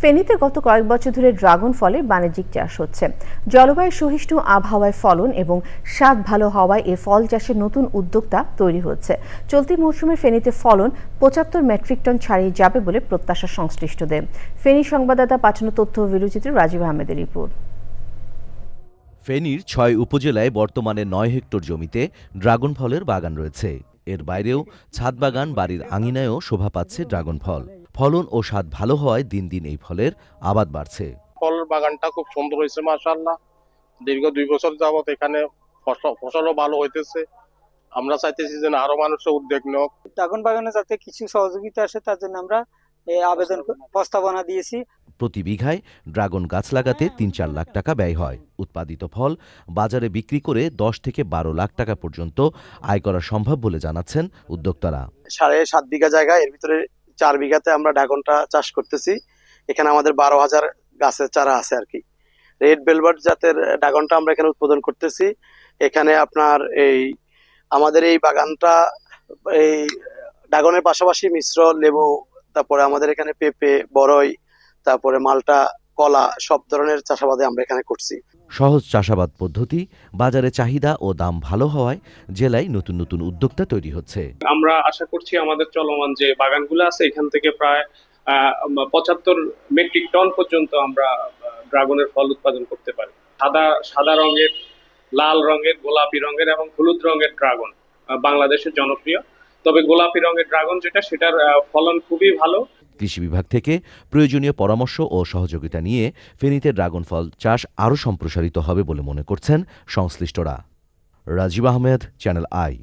ফেনীতে গত কয়েক বছর ধরে ড্রাগন ফলের বাণিজ্যিক চাষ হচ্ছে। জলবায়ু সহিষ্ণু আবহাওয়ায় ফলন এবং স্বাদ ভালো হওয়ায় এ ফল চাষের নতুন উদ্যোক্তা তৈরি হচ্ছে। চলতি মৌসুমে ফেনীতে ফলন পঁচাত্তর মেট্রিক টন ছাড়িয়ে যাবে বলে প্রত্যাশা সংশ্লিষ্টদের। ফেনী সংবাদদাতা পাঠানো তথ্য ভিডিওচিত্র রাজীব আহমেদের রিপোর্ট। ফেনীর ছয় উপজেলায় বর্তমানে নয় হেক্টর জমিতে ড্রাগন ফলের বাগান রয়েছে। এর বাইরেও ছাদ বাগান, বাড়ির আঙিনায়ও শোভা পাচ্ছে ড্রাগন ফল। ফলন ও স্বাদ ভালো হওয়ায় দিন দিন এই ফলের আবাদ বাড়ছে। ফল বাগানটা খুব সুন্দর হয়েছে মাশাআল্লাহ। দীর্ঘ দুই বছর যাবত এখানে ফসল ফসলও ভালো হইতেছে। আমরা চাইতেছি যে আরও মানুষের উদ্যোগ নেওক ড্রাগন বাগানে যাতে কিছু সহযোগিতা আসে তার জন্য আমরা আবেদন প্রস্তাবনা দিয়েছি। প্রতি বিঘায় ড্রাগন গাছ লাগাতে তিন চার লাখ টাকা ব্যয় হয়। উৎপাদিত ফল বাজারে বিক্রি করে দশ থেকে বারো লাখ টাকা পর্যন্ত আয় করা সম্ভব বলে জানাচ্ছেন উদ্যোক্তারা। সাড়ে সাত বিঘা জায়গা এর ভিতরে চার বিঘাতে আমরা ড্রাগনটা চাষ করতেছি। এখানে আমাদের বারো হাজার গাছের চারা আছে আর কি। রেড বেলভার্ট জাতের ড্রাগনটা আমরা এখানে উৎপাদন করতেছি। এখানে আপনার এই, আমাদের এই বাগানটা, এই ড্রাগনের পাশাপাশি মিশ্র লেবু, তারপরে আমাদের এখানে পেঁপে, বরই, তারপরে মালটা কলা সব ধরনের চাষাবাদে আমরা এখানে করছি। সহজ চাষাবাদ পদ্ধতি বাজারে চাহিদা ও দাম ভালো হওয়ায় জেলায় নতুন নতুন উদ্যোক্তা তৈরি হচ্ছে। আমরা আশা করছি আমাদের চলমান যে বাগানগুলো আছে এখান থেকে প্রায় পঁচাত্তর মেট্রিক টন পর্যন্ত আমরা ড্রাগনের ফল উৎপাদন করতে পারি। সাদা সাদা রঙের লাল রঙের গোলাপি রঙের এবং হলুদ রঙের ড্রাগন বাংলাদেশের জনপ্রিয়। তবে গোলাপি রঙের ড্রাগন যেটা সেটার আহ, ফলন খুবই ভালো। কৃষি বিভাগ থেকে প্রয়োজনীয় পরামর্শ ও সহযোগিতা নিয়ে ফেনীতে ড্রাগন ফল চাষ আরও সম্প্রসারিত হবে বলে মনে করছেন সংশ্লিষ্টরা। Rajib Ahmed channel I